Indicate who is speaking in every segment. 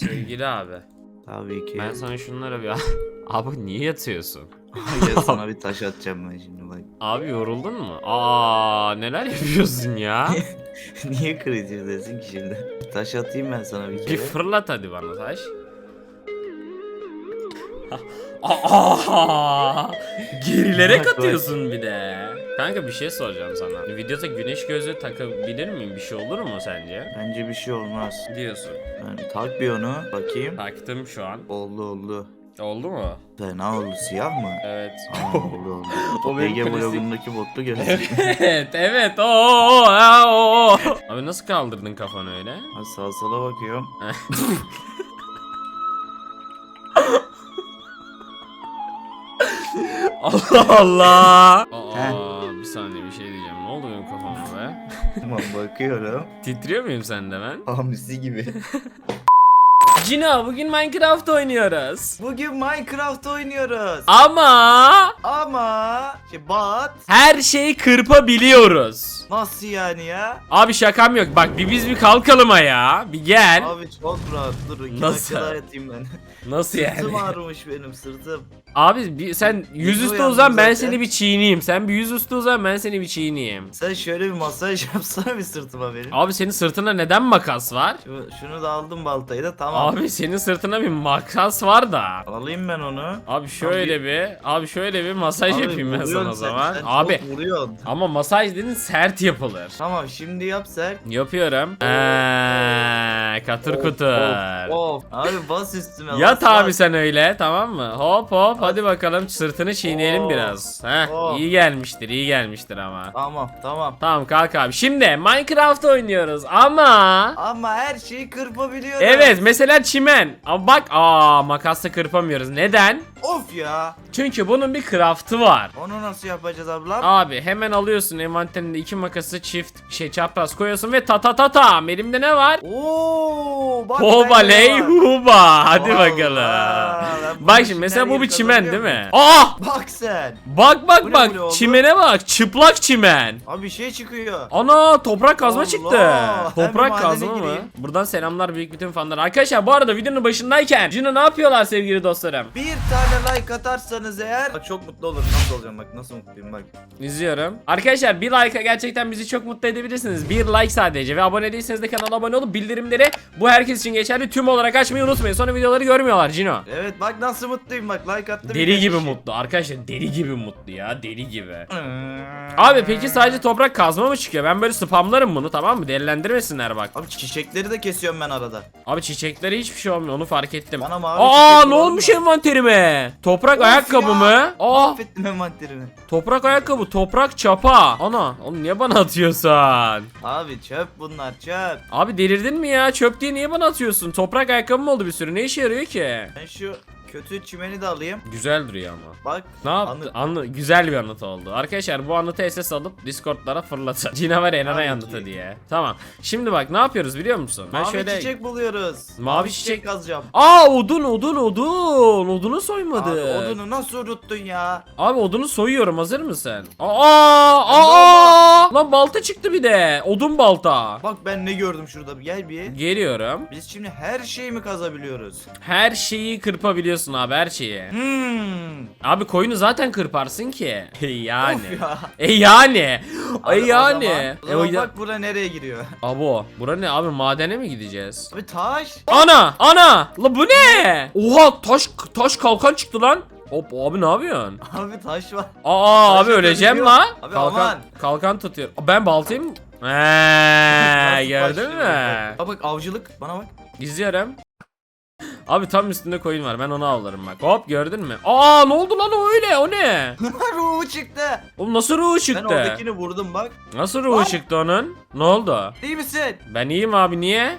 Speaker 1: Sevgili abi.
Speaker 2: Tabii ki.
Speaker 1: Ben sana şunlara bir... abi niye yatıyorsun?
Speaker 2: Gel sana bir taş atacağım ben şimdi bak.
Speaker 1: Abi yoruldun mu? Aa neler yapıyorsun ya?
Speaker 2: Niye kırıcı desin ki şimdi? Taş atayım ben sana bir
Speaker 1: bir
Speaker 2: kere.
Speaker 1: fırlat hadi bana taş. Aa, gerilere
Speaker 2: Bak, bak.
Speaker 1: katıyorsun bir de. Kanka bir şey soracağım sana. Videoda güneş gözlüğü takabilir miyim? Bir şey olur mu sence?
Speaker 2: Bence bir şey olmaz.
Speaker 1: Diyorsun.
Speaker 2: Yani tak bir onu bakayım.
Speaker 1: Taktım şu an.
Speaker 2: Oldu oldu.
Speaker 1: Oldu mu?
Speaker 2: Fena oldu siyah mı?
Speaker 1: Evet.
Speaker 2: Aa, oldu oldu.
Speaker 1: O benim
Speaker 2: Ege
Speaker 1: klasik-
Speaker 2: vlogundaki botlu gözlük.
Speaker 1: evet, evet. Oo, oo, ha, oo. Abi nasıl kaldırdın kafanı öyle?
Speaker 2: Ha, Sağa sola bakıyorum.
Speaker 1: Allah Allah. Aa, saniye bir şey diyeceğim. Ne oldu benim kafama be?
Speaker 2: Tamam bakıyorum.
Speaker 1: Titriyor muyum sende ben?
Speaker 2: Hamsi gibi.
Speaker 1: Cino bugün Minecraft oynuyoruz.
Speaker 2: Bugün Minecraft oynuyoruz.
Speaker 1: Ama
Speaker 2: Ama şey bat
Speaker 1: her şeyi kırpabiliyoruz.
Speaker 2: nasıl yani ya?
Speaker 1: Abi şakam yok. Bak bir biz bir kalkalım ya. Bir gel.
Speaker 2: Abi çok rahat dur. iki
Speaker 1: Nasıl?
Speaker 2: dakika daha yatayım ben.
Speaker 1: Nasıl yani?
Speaker 2: Sırtım ağrımış benim sırtım.
Speaker 1: Abi bir, sen yüzüstü
Speaker 2: uyandım
Speaker 1: uzan ben
Speaker 2: zaten.
Speaker 1: seni bir çiğneyim. Sen bir yüzüstü uzan ben seni bir çiğneyim.
Speaker 2: Sen şöyle bir masaj yapsana bir sırtıma benim.
Speaker 1: Abi senin sırtına neden makas var?
Speaker 2: Şu, şunu da aldım baltayı da tamam.
Speaker 1: Abi senin sırtına bir makas var da.
Speaker 2: Alayım ben onu.
Speaker 1: Abi şöyle bir, abi şöyle bir masaj
Speaker 2: Abi
Speaker 1: yapayım ben sana o zaman.
Speaker 2: sen
Speaker 1: abi
Speaker 2: vuruyorsun.
Speaker 1: ama masaj dedin sert yapılır.
Speaker 2: Tamam şimdi yap sen.
Speaker 1: Yapıyorum. Eee, katır
Speaker 2: Of,
Speaker 1: kutur.
Speaker 2: Of, of. Abi bas üstüme.
Speaker 1: Yat
Speaker 2: bas,
Speaker 1: abi
Speaker 2: bas.
Speaker 1: sen öyle tamam mı? Hop hop hadi bakalım sırtını çiğneyelim
Speaker 2: Of,
Speaker 1: biraz. Heh,
Speaker 2: of.
Speaker 1: iyi gelmiştir iyi gelmiştir ama.
Speaker 2: Tamam tamam.
Speaker 1: Tamam kalk abi. Şimdi Minecraft oynuyoruz ama
Speaker 2: Ama her şeyi kırpabiliyoruz.
Speaker 1: Evet mesela çimen. Ama bak aa makasla kırpamıyoruz. Neden?
Speaker 2: Of ya.
Speaker 1: Çünkü bunun bir craft'ı var.
Speaker 2: Onu nasıl yapacağız ablam?
Speaker 1: Abi hemen alıyorsun envanterinde iki makası çift şey çapraz koyuyorsun ve ta ta ta tam elimde ne var?
Speaker 2: Oo, bak bende var.
Speaker 1: huba. Hadi bakalım.
Speaker 2: ben bunu
Speaker 1: Bak
Speaker 2: şimdi
Speaker 1: mesela bu bir çimen değil mi? Ah!
Speaker 2: Bak sen.
Speaker 1: Bak
Speaker 2: Bu
Speaker 1: bak
Speaker 2: ne
Speaker 1: bak
Speaker 2: oldu?
Speaker 1: çimene bak çıplak çimen.
Speaker 2: Abi bir şey çıkıyor.
Speaker 1: Ana toprak kazma
Speaker 2: Allah!
Speaker 1: çıktı. Toprak
Speaker 2: madene
Speaker 1: kazma mı?
Speaker 2: gireyim.
Speaker 1: Buradan selamlar büyük bütün fanlar. Arkadaşlar bu arada videonun başındayken Cino ne yapıyorlar sevgili dostlarım?
Speaker 2: Bir tane like atarsanız eğer Bak çok mutlu olurum nasıl olacağım bak nasıl mutluyum bak
Speaker 1: İzliyorum. Arkadaşlar bir like'a gerçekten bizi çok mutlu edebilirsiniz. Bir like sadece ve abone değilseniz de kanala abone olup bildirimleri bu herkes için geçerli tüm olarak açmayı unutmayın. Sonra videoları görmüyorlar Cino.
Speaker 2: Evet bak nasıl mutluyum bak like attım
Speaker 1: Deli gibi mutlu. Arkadaşlar deli gibi mutlu ya. Deli gibi.
Speaker 2: Hmm.
Speaker 1: Abi peki sadece toprak kazma mı çıkıyor? Ben böyle spamlarım bunu tamam mı? Delilendirmesinler bak.
Speaker 2: Abi çiçekleri de kesiyorum ben arada
Speaker 1: Abi çiçeklere hiçbir şey olmuyor onu fark ettim.
Speaker 2: Bana mavi
Speaker 1: Aa
Speaker 2: çiçek
Speaker 1: ne
Speaker 2: var
Speaker 1: olmuş
Speaker 2: mı?
Speaker 1: envanterime? Toprak
Speaker 2: Of
Speaker 1: ayakkabı
Speaker 2: ya,
Speaker 1: mı? Aa
Speaker 2: Mahvettim envanterimi
Speaker 1: toprak ayakkabı, toprak çapa. Ana oğlum niye bana atıyorsun?
Speaker 2: Abi çöp bunlar çöp
Speaker 1: Abi delirdin mi ya? Çöp diye niye bana atıyorsun? Toprak ayakkabı mı oldu bir sürü? Ne işe yarıyor ki?
Speaker 2: Ben şu kötü çimeni de alayım
Speaker 1: Güzel duruyor ama.
Speaker 2: Bak
Speaker 1: Ne yaptı?
Speaker 2: anı-
Speaker 1: Anı, güzel bir anıt oldu. Arkadaşlar bu anıtı SS alıp Discord'lara fırlatın. Cinavar Enanay
Speaker 2: Tabii
Speaker 1: anıtı diye. Tamam. Şimdi bak ne yapıyoruz biliyor musun? Ben
Speaker 2: Mavi
Speaker 1: şöyle...
Speaker 2: çiçek buluyoruz
Speaker 1: Mavi çiçek-
Speaker 2: kazacağım
Speaker 1: Aa odun odun odun. Odunu soymadı.
Speaker 2: Abi odunu nasıl unuttun ya
Speaker 1: Abi odunu soyuyorum hazır mısın? Aa aa lan balta çıktı bir de. Odun balta.
Speaker 2: Bak ben ne gördüm şurada gel bir
Speaker 1: Geliyorum.
Speaker 2: Biz şimdi her şeyi mi kazabiliyoruz?
Speaker 1: Her şeyi kırpabiliyorsun abi her şeyi.
Speaker 2: Hmm.
Speaker 1: Abi koyunu zaten kırparsın ki. yani.
Speaker 2: Of ya.
Speaker 1: E yani.
Speaker 2: Abi
Speaker 1: E
Speaker 2: o
Speaker 1: yani.
Speaker 2: zaman- O
Speaker 1: E
Speaker 2: zaman
Speaker 1: o ya-
Speaker 2: bak bura nereye giriyor?
Speaker 1: Abo. Bura ne abi madene mi gideceğiz?
Speaker 2: Abi taş.
Speaker 1: Ana! Ana! La bu ne? Oha taş taş kalkan çıktı lan. Hop abi ne yapıyorsun?
Speaker 2: Abi taş var.
Speaker 1: Aa
Speaker 2: Taşı
Speaker 1: abi öleceğim
Speaker 2: dönüşüyor.
Speaker 1: la.
Speaker 2: Abi
Speaker 1: kalkan
Speaker 2: aman.
Speaker 1: kalkan tutuyor. Ben baltayı mı? Eee gördün mü?
Speaker 2: bak? Bak avcılık bana bak.
Speaker 1: İzliyorum. Abi tam üstünde koyun var. Ben onu avlarım bak. Hop gördün mü? Aa ne oldu lan o öyle? O ne?
Speaker 2: Ruhu çıktı.
Speaker 1: Oğlum nasıl ruhu
Speaker 2: Ben
Speaker 1: çıktı?
Speaker 2: oradakini vurdum bak.
Speaker 1: Nasıl ruhu
Speaker 2: Lan.
Speaker 1: çıktı onun? Ne oldu?
Speaker 2: İyi misin?
Speaker 1: Ben iyiyim abi niye?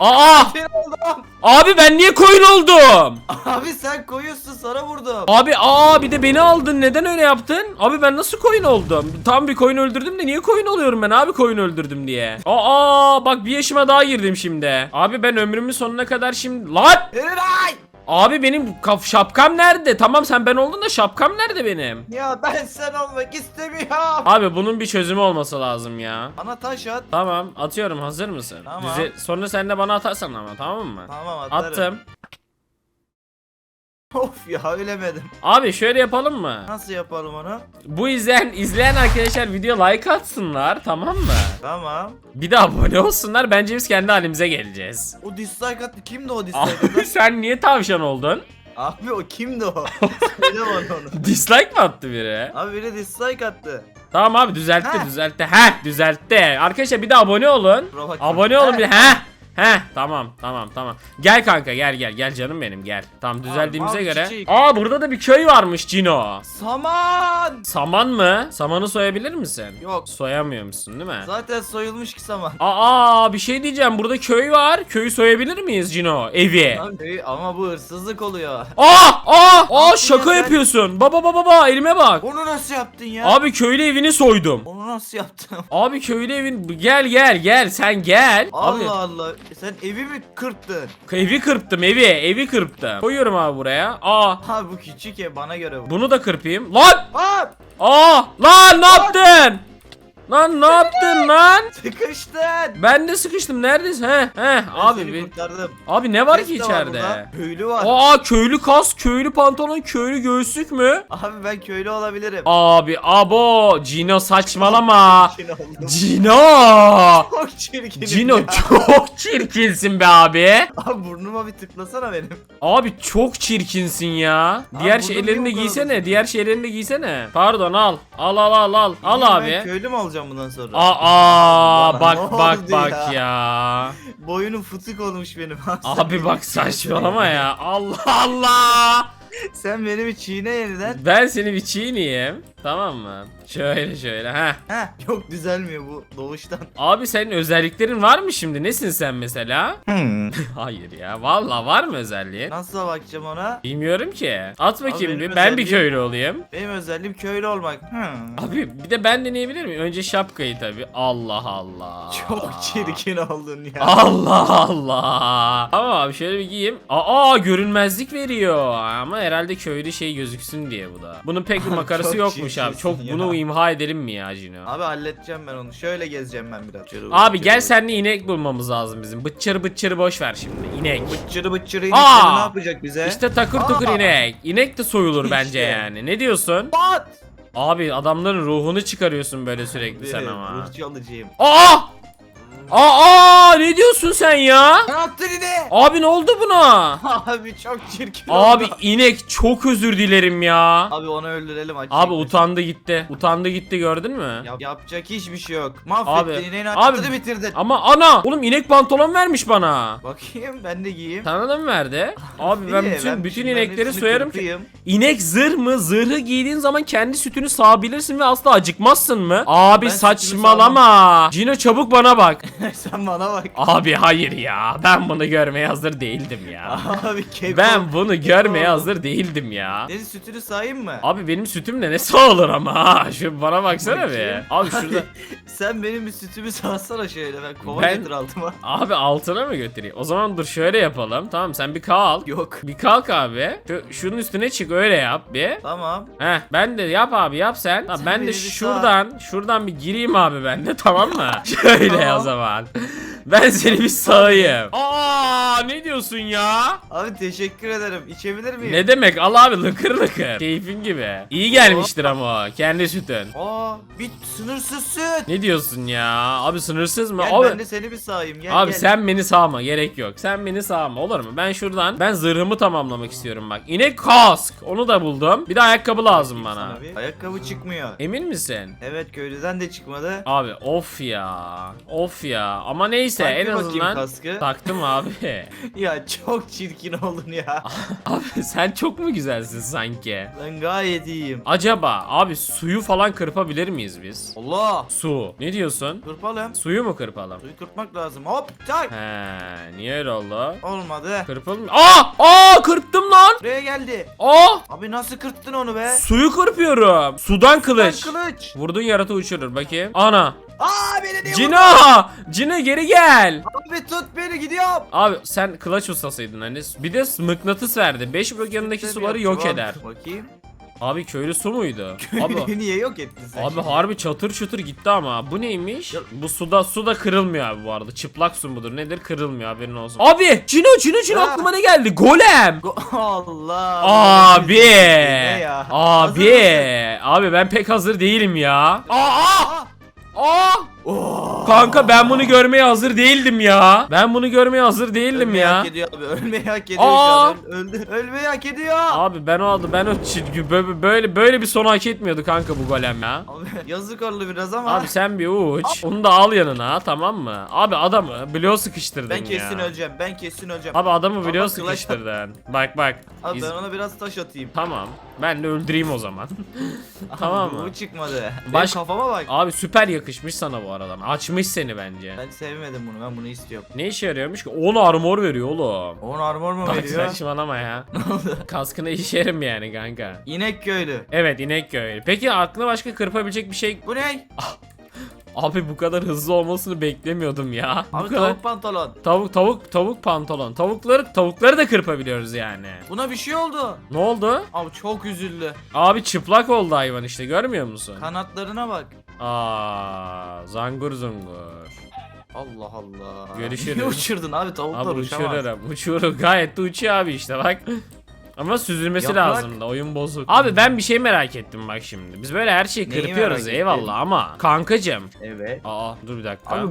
Speaker 1: Aa!
Speaker 2: Oldum.
Speaker 1: Abi ben niye koyun oldum?
Speaker 2: Abi sen koyuyorsun sana vurdum.
Speaker 1: Abi aa bir de beni aldın. Neden öyle yaptın? Abi ben nasıl koyun oldum? Tam bir koyun öldürdüm de niye koyun oluyorum ben abi koyun öldürdüm diye. Aa bak bir yaşıma daha girdim şimdi. Abi ben ömrümün sonuna kadar şimdi lan
Speaker 2: Eray!
Speaker 1: Abi benim kaf şapkam nerede? Tamam sen ben oldun da şapkam nerede benim?
Speaker 2: Ya ben sen olmak istemiyorum.
Speaker 1: Abi bunun bir çözümü olması lazım ya.
Speaker 2: Bana taş at.
Speaker 1: Tamam atıyorum hazır mısın?
Speaker 2: Tamam.
Speaker 1: Düze- sonra sen de bana atarsan ama tamam mı?
Speaker 2: Tamam atarım.
Speaker 1: Attım.
Speaker 2: Of ya ölemedim.
Speaker 1: Abi şöyle yapalım mı?
Speaker 2: Nasıl yapalım onu?
Speaker 1: Bu izleyen izleyen arkadaşlar video like atsınlar tamam mı?
Speaker 2: Tamam.
Speaker 1: Bir de abone olsunlar bence biz kendi halimize geleceğiz.
Speaker 2: O dislike attı. Kimdi o dislike
Speaker 1: Abi sen niye tavşan oldun?
Speaker 2: Abi o kimdi o? Söyle bana onu.
Speaker 1: Dislike mi attı biri?
Speaker 2: Abi biri dislike attı.
Speaker 1: Tamam abi düzeltti
Speaker 2: Heh.
Speaker 1: düzeltti. Heh düzeltti. Arkadaşlar bir de abone olun.
Speaker 2: Kusura bakma.
Speaker 1: Abone olun bir heh. Heh tamam tamam tamam. Gel kanka gel gel gel canım benim gel. Tamam düzeldiğimize
Speaker 2: Abi,
Speaker 1: göre.
Speaker 2: çiçek.
Speaker 1: Aa burada da bir köy varmış Cino.
Speaker 2: Saman.
Speaker 1: Saman mı? Samanı soyabilir misin?
Speaker 2: Yok.
Speaker 1: Soyamıyor musun değil mi?
Speaker 2: Zaten soyulmuş ki saman.
Speaker 1: Aa bir şey diyeceğim. Burada köy var. Köyü soyabilir miyiz Cino? Evi.
Speaker 2: Abi, ama bu hırsızlık oluyor.
Speaker 1: Aa aa aa
Speaker 2: Abi,
Speaker 1: şaka
Speaker 2: ya
Speaker 1: yapıyorsun. Baba baba baba elime bak.
Speaker 2: Onu nasıl yaptın ya?
Speaker 1: Abi köylü evini soydum.
Speaker 2: Onu nasıl yaptın?
Speaker 1: Abi köylü evin gel gel gel sen gel. Abi
Speaker 2: Allah Allah. Sen evi mi kırptın?
Speaker 1: evi kırptım evi evi kırptım. Koyuyorum abi buraya. Aa
Speaker 2: Ha bu küçük ev bana göre bu.
Speaker 1: bunu da kırpayım. Lan!
Speaker 2: Aa!
Speaker 1: Aa lan ne yaptın? Lan ne yaptın lan?
Speaker 2: Sıkıştın.
Speaker 1: Ben de sıkıştım. Neredesin? He he abi bir-
Speaker 2: kurtardım.
Speaker 1: Abi ne var
Speaker 2: Ses
Speaker 1: ki
Speaker 2: de
Speaker 1: içeride?
Speaker 2: burada. Köylü var.
Speaker 1: Aa köylü kas, köylü pantolon, köylü göğüslük mü?
Speaker 2: Abi ben köylü olabilirim.
Speaker 1: Abi abo Cino saçmalama.
Speaker 2: Çirkin oldum.
Speaker 1: Cino.
Speaker 2: Çok çirkinim
Speaker 1: Cino
Speaker 2: ya.
Speaker 1: çok çirkinsin be abi.
Speaker 2: Abi burnuma bir tıklasana benim.
Speaker 1: Abi çok çirkinsin ya. Diğer
Speaker 2: burnum
Speaker 1: şeylerini de
Speaker 2: niye bu kadar
Speaker 1: giysene. Diğer şeylerini de giysene. Pardon al. Al al al al. Al
Speaker 2: Ben
Speaker 1: abi.
Speaker 2: köylü mü olacağım bundan sonra?
Speaker 1: Aa
Speaker 2: Bana
Speaker 1: bak bak bak
Speaker 2: ya?
Speaker 1: ya.
Speaker 2: Boyunum fıtık olmuş benim.
Speaker 1: Abi bak saçmalama ya. Allah Allah.
Speaker 2: Sen beni bir çiğne yeniden.
Speaker 1: Ben seni bir çiğneyim. Tamam mı? Şöyle şöyle ha.
Speaker 2: Heh yok düzelmiyor bu doğuştan.
Speaker 1: Abi senin özelliklerin var mı şimdi? Nesin sen mesela? Hayır ya. Vallahi var mı özelliğin?
Speaker 2: Nasıl bakacağım ona?
Speaker 1: Bilmiyorum ki. At bakayım
Speaker 2: benim
Speaker 1: bir. Ben bir
Speaker 2: özelliğim-
Speaker 1: köylü olayım.
Speaker 2: Benim özelliğim köylü olmak. Hmm.
Speaker 1: Abi bir de ben deneyebilir miyim? Önce şapkayı tabi. Allah Allah.
Speaker 2: Çok çirkin oldun ya.
Speaker 1: Allah Allah. Ama abi şöyle bir giyeyim. Aa görünmezlik veriyor. Ama herhalde köylü şey gözüksün diye bu da. Bunun pek bir makarası
Speaker 2: Çok
Speaker 1: yokmuş abi.
Speaker 2: çirkinsin
Speaker 1: Çok
Speaker 2: ya.
Speaker 1: bunu imha edelim mi ya Cino?
Speaker 2: Abi halledeceğim ben onu. Şöyle gezeceğim ben biraz.
Speaker 1: Abi gel senle inek bulmamız lazım bizim. Bıtçırı bıtçırı boş ver şimdi. İnek.
Speaker 2: Bıçırı bıçırı
Speaker 1: Aa!
Speaker 2: inekleri ne yapacak bize?
Speaker 1: İşte takır tukur
Speaker 2: Aa!
Speaker 1: inek. İnek de soyulur
Speaker 2: İşte.
Speaker 1: bence yani. Ne diyorsun?
Speaker 2: Pat!
Speaker 1: Abi adamların ruhunu çıkarıyorsun böyle sürekli sen ama.
Speaker 2: Ruhçu alıcıyım.
Speaker 1: Aa! Aa, aa ne diyorsun sen ya?
Speaker 2: Ne yaptın yine?
Speaker 1: Abi ne oldu buna?
Speaker 2: Abi çok çirkin
Speaker 1: Abi
Speaker 2: oldu.
Speaker 1: inek çok özür dilerim ya.
Speaker 2: Abi onu öldürelim açık.
Speaker 1: Abi utandı gitti. Utandı gitti gördün mü?
Speaker 2: Yap- yapacak hiçbir şey yok. Mahvettin
Speaker 1: Abi,
Speaker 2: ineğin
Speaker 1: abi-
Speaker 2: hayatını bitirdin.
Speaker 1: Ama ana oğlum inek pantolon vermiş bana.
Speaker 2: Bakayım ben de giyeyim.
Speaker 1: Sana da mı verdi? Abi ben
Speaker 2: İyi,
Speaker 1: bütün bütün inekleri
Speaker 2: hepsini
Speaker 1: soyarım ki.
Speaker 2: kırpayım.
Speaker 1: İnek zırh mı? Zırhı giydiğin zaman kendi sütünü sağabilirsin ve asla acıkmazsın mı? Abi
Speaker 2: Ben sütümü
Speaker 1: saçmalama. Cino çabuk bana bak.
Speaker 2: Sen bana bak.
Speaker 1: Abi hayır ya. Ben bunu görmeye hazır değildim ya.
Speaker 2: Abi keko.
Speaker 1: Ben bunu görmeye hazır değildim ya.
Speaker 2: Senin sütünü sayayım mı?
Speaker 1: Abi benim sütüm de ne sağ olur ama ha. Şu bana baksana bir.
Speaker 2: Bakayım.
Speaker 1: Abi şurada.
Speaker 2: Sen benim bir sütümü sağsana şöyle ben kova
Speaker 1: Ben-
Speaker 2: getir altıma.
Speaker 1: Abi altına mı götüreyim? O zaman dur şöyle yapalım. Tamam sen bir kalk.
Speaker 2: Yok.
Speaker 1: Bir kalk abi. Şu, şunun üstüne çık öyle yap bir.
Speaker 2: Tamam.
Speaker 1: Heh ben de yap abi yap sen. Ha,
Speaker 2: Sen
Speaker 1: ben
Speaker 2: beni
Speaker 1: de
Speaker 2: bir
Speaker 1: şuradan şuradan bir gireyim abi ben de tamam mı? Şöyle o
Speaker 2: Tamam.
Speaker 1: Zaman. Ben seni bir sağayım. Aa ne diyorsun ya?
Speaker 2: Abi teşekkür ederim. İçebilir miyim?
Speaker 1: Ne demek al abi lıkır lıkır. Keyfin gibi. İyi gelmiştir ama o. Kendi sütün.
Speaker 2: Aa, bir sınırsız süt.
Speaker 1: Ne diyorsun ya? Abi sınırsız mı?
Speaker 2: Gel
Speaker 1: Abi,
Speaker 2: ben de seni bir sağayım. Gel
Speaker 1: abi
Speaker 2: gel.
Speaker 1: sen beni sağma gerek yok. Sen beni sağma olur mu? Ben şuradan ben zırhımı tamamlamak istiyorum bak. İnek kask. Onu da buldum. Bir de ayakkabı lazım bana.
Speaker 2: Bir- Ayakkabı çıkmıyor.
Speaker 1: Emin misin?
Speaker 2: Evet köylüden de çıkmadı.
Speaker 1: Abi of ya. Of ya. Ama neyse
Speaker 2: Tak
Speaker 1: en azından
Speaker 2: kaskı.
Speaker 1: taktım abi.
Speaker 2: Ya çok çirkin oldun ya.
Speaker 1: abi sen çok mu güzelsin sanki?
Speaker 2: ben gayet iyiyim.
Speaker 1: Acaba abi suyu falan kırpabilir miyiz biz?
Speaker 2: Allah.
Speaker 1: Su. Ne diyorsun?
Speaker 2: Kırpalım.
Speaker 1: Suyu mu kırpalım?
Speaker 2: Suyu kırpmak lazım. Hop tak.
Speaker 1: He, niye öyle oldu?
Speaker 2: Olmadı.
Speaker 1: Kırpılmıyor. Aa! Aa kırptım lan.
Speaker 2: Buraya geldi.
Speaker 1: Aa!
Speaker 2: Abi nasıl kırptın onu be?
Speaker 1: Suyu kırpıyorum. Sudan kılıç.
Speaker 2: Lan kılıç.
Speaker 1: Vurduğun yaratığı uçurur bakayım. Ana.
Speaker 2: Aa beni niye
Speaker 1: Cino! Cino geri gel.
Speaker 2: Abi tut beni gidiyorum.
Speaker 1: Abi sen kılıç ustasıydın hani. Bir de mıknatıs verdi. 5 blok yanındaki
Speaker 2: Tabii
Speaker 1: suları yok eder.
Speaker 2: Bakayım.
Speaker 1: Abi köylü su muydu? Abi
Speaker 2: Beni niye yok ettin sen?
Speaker 1: Abi harbi çatır çutur gitti ama. Bu neymiş?
Speaker 2: Ya-
Speaker 1: Bu suda su da kırılmıyor abi bu arada. Çıplak su mudur nedir kırılmıyor haberin olsun. Abi Cino Cino Cino
Speaker 2: Ya.
Speaker 1: aklıma ne geldi? Golem.
Speaker 2: Go- Allah.
Speaker 1: Abi.
Speaker 2: Ne ya? Hazır
Speaker 1: Abi.
Speaker 2: mısın?
Speaker 1: Abi ben pek hazır değilim ya. Aa!
Speaker 2: Aa!
Speaker 1: Aa! Kanka ben bunu görmeye hazır değildim ya. Ben bunu görmeye hazır değildim
Speaker 2: Ölmeyi
Speaker 1: ya.
Speaker 2: hak ediyor abi. Ölmeyi hak ediyor
Speaker 1: Aa!
Speaker 2: şu an. Öl- Öldü. Ölmeyi hak ediyor.
Speaker 1: Abi ben o aldı ben o çizgi böyle böyle, böyle bir sonu hak etmiyordu kanka bu golem ya.
Speaker 2: Abi, yazık oldu biraz ama.
Speaker 1: Abi sen bir uç. Onu da al yanına tamam mı? Abi adamı bloğu sıkıştırdın
Speaker 2: ben kesin
Speaker 1: ya.
Speaker 2: öleceğim. Ben kesin öleceğim.
Speaker 1: Abi adamı bloğu sıkıştırdın. Bak bak.
Speaker 2: Abi
Speaker 1: İz-
Speaker 2: ben ona biraz taş atayım.
Speaker 1: Tamam. Ben de öldüreyim o zaman. Tamam mı?
Speaker 2: Bu çıkmadı.
Speaker 1: Baş-
Speaker 2: Benim kafama bak.
Speaker 1: Abi süper yakışmış sana bu aradan. Açmış seni bence.
Speaker 2: Ben sevmedim bunu. Ben bunu istiyorum.
Speaker 1: Ne işe yarıyormuş ki? 10 armor veriyor oğlum.
Speaker 2: 10 armor mu
Speaker 1: Bak
Speaker 2: veriyor?
Speaker 1: saçmalama ya. Kaskını işerim yani kanka.
Speaker 2: İnek köylü.
Speaker 1: Evet inek köylü. Peki aklına başka kırpabilecek bir şey...
Speaker 2: Bu ne?
Speaker 1: Abi bu kadar hızlı olmasını beklemiyordum ya. Bu
Speaker 2: Abi
Speaker 1: kadar...
Speaker 2: tavuk pantolon.
Speaker 1: Tavuk tavuk tavuk pantolon. Tavukları tavukları da kırpabiliyoruz yani.
Speaker 2: Buna bir şey oldu.
Speaker 1: Ne oldu?
Speaker 2: Abi çok üzüldü.
Speaker 1: Abi çıplak oldu hayvan işte görmüyor musun?
Speaker 2: Kanatlarına bak.
Speaker 1: Aa, zangur zungur.
Speaker 2: Allah Allah.
Speaker 1: Görüşürüz.
Speaker 2: Niye uçurdun abi tavuklar
Speaker 1: Abi
Speaker 2: uçamaz.
Speaker 1: uçururum uçururum gayet de uçuyor abi işte bak. Ama süzülmesi
Speaker 2: Yaprak.
Speaker 1: lazım da oyun bozuk. Abi ben bir şey merak ettim bak şimdi. Biz böyle her şeyi
Speaker 2: Neyi
Speaker 1: kırpıyoruz
Speaker 2: merak
Speaker 1: eyvallah ama kankacım.
Speaker 2: Evet.
Speaker 1: Aa dur bir dakika.
Speaker 2: Abi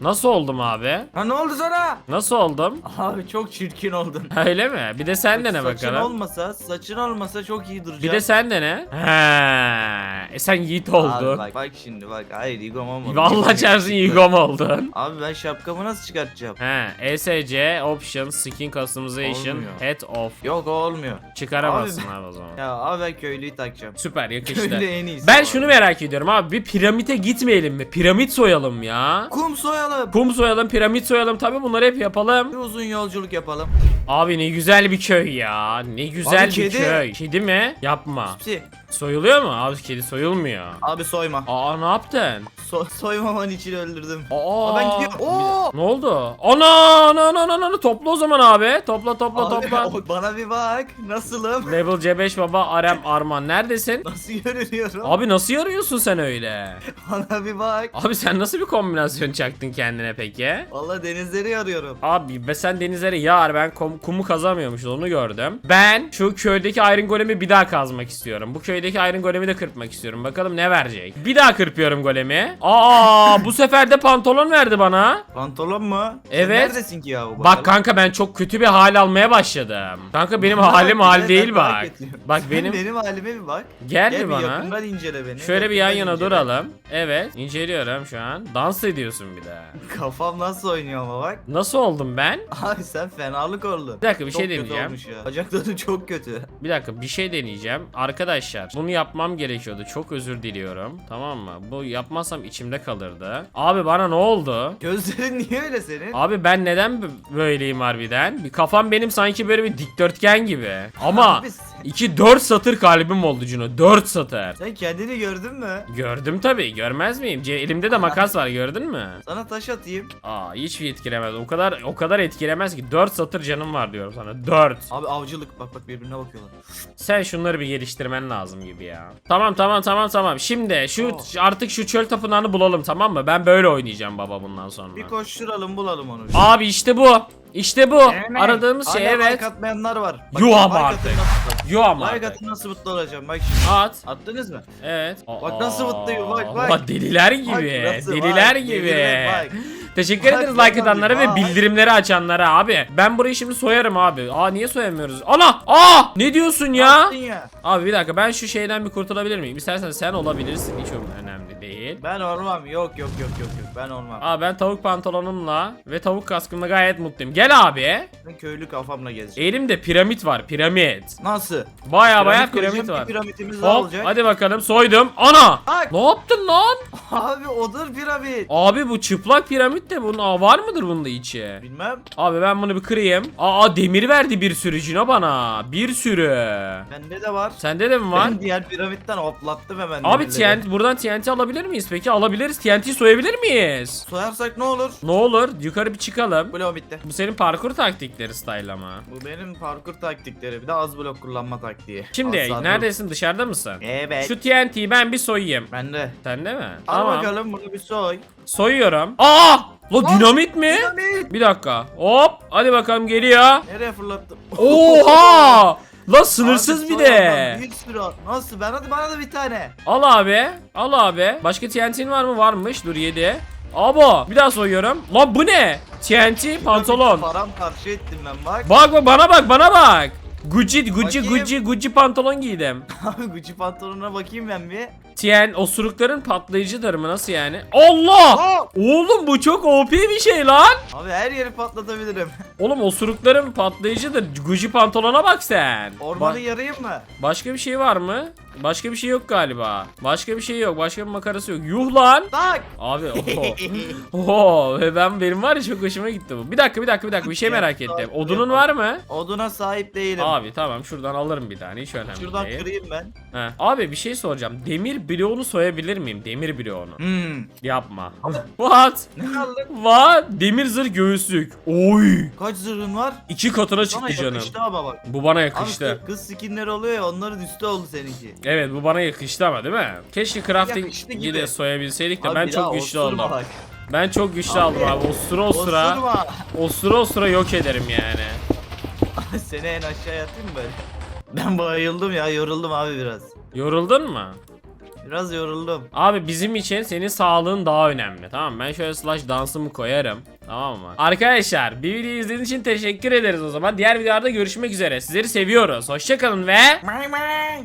Speaker 1: Nasıl oldum abi?
Speaker 2: ha ne oldu sana?
Speaker 1: Nasıl oldum?
Speaker 2: Abi çok çirkin oldun.
Speaker 1: Öyle mi? Bir de sen dene
Speaker 2: saçın
Speaker 1: bakalım.
Speaker 2: olmasa, saçın olmasa çok iyi duracak.
Speaker 1: Bir de sen dene. He. E sen yiğit oldun.
Speaker 2: Abi bak, bak şimdi bak. Hayır Igom olmadı.
Speaker 1: Vallahi çarpsın Yigom oldun.
Speaker 2: Abi ben şapkamı nasıl çıkartacağım?
Speaker 1: He, ESC Options Skin Customization
Speaker 2: Olmuyor.
Speaker 1: Head Off.
Speaker 2: Yok o olmuyor.
Speaker 1: Çıkaramazsın
Speaker 2: Abi-
Speaker 1: abi o zaman.
Speaker 2: Ya abi ben köylüyü takacağım.
Speaker 1: Süper yakıştı.
Speaker 2: Köylü en iyisi.
Speaker 1: Ben
Speaker 2: abi.
Speaker 1: şunu merak ediyorum abi bir piramite gitmeyelim mi? Piramit soyalım ya.
Speaker 2: Kum soyalım.
Speaker 1: Kum soyalım, piramit soyalım tabi bunları hep yapalım.
Speaker 2: Bir uzun yolculuk yapalım.
Speaker 1: Abi ne güzel bir köy ya. Ne güzel
Speaker 2: Abi
Speaker 1: bir
Speaker 2: kedi.
Speaker 1: köy. Kedi mi? Yapma.
Speaker 2: Hepsi.
Speaker 1: Soyuluyor mu? Abi kedi soyulmuyor.
Speaker 2: Abi soyma.
Speaker 1: Aa ne yaptın?
Speaker 2: So soymaman için öldürdüm.
Speaker 1: Aa,
Speaker 2: Aa, ben gidiyorum. Oo!
Speaker 1: Ne oldu? Ana ana ana ana ana topla o zaman abi. Topla topla
Speaker 2: Abi,
Speaker 1: topla.
Speaker 2: o- bana bir bak. Nasılım?
Speaker 1: Level C5 baba Arem Arman neredesin?
Speaker 2: Nasıl görünüyorum?
Speaker 1: Abi nasıl yarıyorsun sen öyle?
Speaker 2: Bana bir bak.
Speaker 1: Abi sen nasıl bir kombinasyon çaktın kendine peki?
Speaker 2: Vallahi denizleri arıyorum.
Speaker 1: Abi be sen denizlere yar ben kum- kumu kazamıyormuş onu gördüm. Ben şu köydeki Iron Golem'i bir daha kazmak istiyorum. Bu köydeki Iron Golem'i de kırpmak istiyorum. Bakalım ne verecek. Bir daha kırpıyorum golemi. Aa bu sefer de pantolon verdi bana.
Speaker 2: Pantolon mu? Sen
Speaker 1: Evet.
Speaker 2: neredesin ki ya bu
Speaker 1: Bak kanka ben çok kötü bir hal almaya başladım. Kanka benim halim hal değil bak. Bak benim
Speaker 2: benim halime bir bak.
Speaker 1: gel
Speaker 2: Gel
Speaker 1: bir bana.
Speaker 2: yakından incele beni.
Speaker 1: Şöyle bir yan yana
Speaker 2: incele.
Speaker 1: duralım. Evet inceliyorum şu an. Dans ediyorsun bir de.
Speaker 2: Kafam nasıl oynuyor ama bak.
Speaker 1: Nasıl oldum ben?
Speaker 2: Abi sen fenalık oldun.
Speaker 1: Bir dakika, bir
Speaker 2: Çok
Speaker 1: şey deneyeceğim.
Speaker 2: Bacakların çok kötü.
Speaker 1: Bir dakika bir şey deneyeceğim. Arkadaşlar bunu yapmam gerekiyordu. Çok özür diliyorum. Tamam mı? Bu yapmazsam içimde kalırdı. Abi bana ne oldu?
Speaker 2: Gözlerin niye öyle senin?
Speaker 1: Abi ben neden böyleyim harbiden? Bir kafam benim sanki böyle bir dikdörtgen gibi. Ama
Speaker 2: Abi sen-
Speaker 1: 2 4 satır kalbim oldu Cuno. 4 satır.
Speaker 2: Sen kendini gördün mü?
Speaker 1: Gördüm tabii. Görmez miyim? Ce- elimde de makas var gördün mü?
Speaker 2: Sana taş atayım.
Speaker 1: Aa hiçbir etkilemez. O kadar o kadar etkilemez ki. 4 satır canım var diyorum sana. 4.
Speaker 2: Abi avcılık bak bak birbirine bakıyorlar.
Speaker 1: Sen şunları bir geliştirmen lazım gibi ya. Tamam tamam tamam tamam. Şimdi şu
Speaker 2: Oh.
Speaker 1: artık şu çöl tapınağını bulalım tamam mı? Ben böyle oynayacağım baba bundan sonra.
Speaker 2: Bir koşturalım bulalım onu.
Speaker 1: Abi işte bu. İşte bu. Aradığımız şey
Speaker 2: Hala
Speaker 1: evet.
Speaker 2: Like atmayanlar var.
Speaker 1: Yuh ama
Speaker 2: like
Speaker 1: artık.
Speaker 2: atın nasıl- bak.
Speaker 1: Yo ama
Speaker 2: Like atın nasıl mutlu olacağım bak şimdi.
Speaker 1: At.
Speaker 2: Attınız mı?
Speaker 1: Evet.
Speaker 2: Bak nasıl mutluyum, bak, bak.
Speaker 1: bak deliler
Speaker 2: Bak
Speaker 1: gibi.
Speaker 2: nasıl,
Speaker 1: deliler
Speaker 2: bak,
Speaker 1: gibi.
Speaker 2: delirme, bak.
Speaker 1: Teşekkür ederiz like atanlara ve bildirimleri açanlara abi. Ben burayı şimdi soyarım abi. Aa niye soyamıyoruz? Ana! Aa! Ne diyorsun ya? Abi bir dakika ben şu şeyden bir kurtulabilir miyim? İstersen sen olabilirsin hiç önemli değil.
Speaker 2: Ben olmam. Yok yok yok yok yok. Ben olmam.
Speaker 1: Abi ben tavuk pantolonumla ve tavuk kaskımla gayet mutluyum. Gel abi.
Speaker 2: Ben köylü kafamla gezeceğim.
Speaker 1: Elimde piramit var piramit.
Speaker 2: Nasıl?
Speaker 1: Baya baya
Speaker 2: Piramit
Speaker 1: var.
Speaker 2: Piramitimiz
Speaker 1: Hop
Speaker 2: olacak.
Speaker 1: hadi bakalım soydum. Ana!
Speaker 2: Bak.
Speaker 1: Ne yaptın lan?
Speaker 2: Abi odur piramit.
Speaker 1: Abi bu çıplak piramit de bunun Aa, var mıdır bunda içi?
Speaker 2: Bilmem.
Speaker 1: Abi ben bunu bir kırayım. Aa demir verdi bir sürü Cino bana. Bir sürü.
Speaker 2: Bende de var.
Speaker 1: Sende de mi var?
Speaker 2: Ben diğer piramitten hoplattım hemen.
Speaker 1: Abi
Speaker 2: demirleri.
Speaker 1: TNT buradan TNT alabilir alabilir miyiz peki? Alabiliriz. TNT soyabilir miyiz?
Speaker 2: Soyarsak ne olur?
Speaker 1: Ne olur yukarı bir çıkalım.
Speaker 2: Blok bitti.
Speaker 1: Bu senin parkur taktikleri style ama.
Speaker 2: Bu benim parkur taktikleri. Bir de az blok kullanma taktiği.
Speaker 1: Şimdi
Speaker 2: sabır.
Speaker 1: neredesin dışarıda mısın?
Speaker 2: Evet.
Speaker 1: Şu TNT'yi ben bir soyayım.
Speaker 2: Ben de.
Speaker 1: Sen de mi?
Speaker 2: Al
Speaker 1: Tamam.
Speaker 2: bakalım bunu bir soy.
Speaker 1: Soyuyorum. Aa! Lo
Speaker 2: Lan,
Speaker 1: dinamit mi?
Speaker 2: Dinamit.
Speaker 1: Bir dakika. Hop. Hadi bakalım geliyor.
Speaker 2: Nereye fırlattım?
Speaker 1: Oha! La sınırsız
Speaker 2: Abi
Speaker 1: bir de.
Speaker 2: Büyük sürü. al. Nasıl? Ben hadi bana da bir tane.
Speaker 1: Al abi. Al abi. Başka TNT'nin var mı? Varmış. Dur 7. Abo. Bir daha soyuyorum. Lan bu ne? TNT pantolon.
Speaker 2: Param karşı ettim ben bak.
Speaker 1: Bak bak bana bak bana bak. Gucci Gucci
Speaker 2: Bakayım.
Speaker 1: Gucci Gucci pantolon giydim.
Speaker 2: Abi Gucci pantolonuna bakayım ben bir.
Speaker 1: TN osurukların patlayıcıdır mı nasıl yani? Allah!
Speaker 2: Aa!
Speaker 1: Oğlum bu çok OP bir şey lan.
Speaker 2: Abi her yeri patlatabilirim.
Speaker 1: Oğlum osurukların patlayıcıdır. Gucci pantolona bak sen.
Speaker 2: Ormanı
Speaker 1: Ba-
Speaker 2: yarayım mı?
Speaker 1: başka bir şey var mı? Başka bir şey yok galiba. Başka bir şey yok. Başka bir makarası yok. Yuh lan.
Speaker 2: Tak.
Speaker 1: Abi oho. Oho ve ben benim var ya çok hoşuma gitti bu. Bir dakika bir dakika bir dakika bir şey merak ettim. Odunun var mı?
Speaker 2: Oduna sahip değilim.
Speaker 1: Abi tamam şuradan alırım bir tane hiç önemli
Speaker 2: Şuradan
Speaker 1: değil.
Speaker 2: kırayım ben.
Speaker 1: Heh. Abi bir şey soracağım. Demir bloğunu soyabilir miyim? Demir bloğunu.
Speaker 2: Hmm.
Speaker 1: Yapma. What?
Speaker 2: Ne aldın?
Speaker 1: What? Demir zırh göğüslük. Oy.
Speaker 2: Kaç zırhın var?
Speaker 1: İki katına
Speaker 2: Sana
Speaker 1: çıktı canım.
Speaker 2: yakıştı ama bak.
Speaker 1: Bu bana
Speaker 2: Abi
Speaker 1: yakıştı.
Speaker 2: kız skinleri oluyor ya onların üstü oldu seninki.
Speaker 1: Evet bu bana yakıştı ama değil mi? Keşke crafting
Speaker 2: Yakıştı
Speaker 1: gibi
Speaker 2: gibi.
Speaker 1: de soyabilseydik de
Speaker 2: Abi
Speaker 1: ben çok güçlü oldum.
Speaker 2: bak.
Speaker 1: Ben çok güçlü
Speaker 2: Abi.
Speaker 1: aldım abi. Osura osura.
Speaker 2: Osurma.
Speaker 1: Osura osura yok ederim yani.
Speaker 2: Seni en aşağıya atayım böyle? Ben bayıldım ya yoruldum abi biraz.
Speaker 1: Yoruldun mu?
Speaker 2: Biraz yoruldum.
Speaker 1: Abi bizim için senin sağlığın daha önemli. Tamam mı? Ben şöyle slash dansımı koyarım. Tamam mı? Arkadaşlar bir videoyu izlediğiniz için teşekkür ederiz o zaman. Diğer videolarda görüşmek üzere. Sizleri seviyoruz. Hoşçakalın ve...
Speaker 2: May may.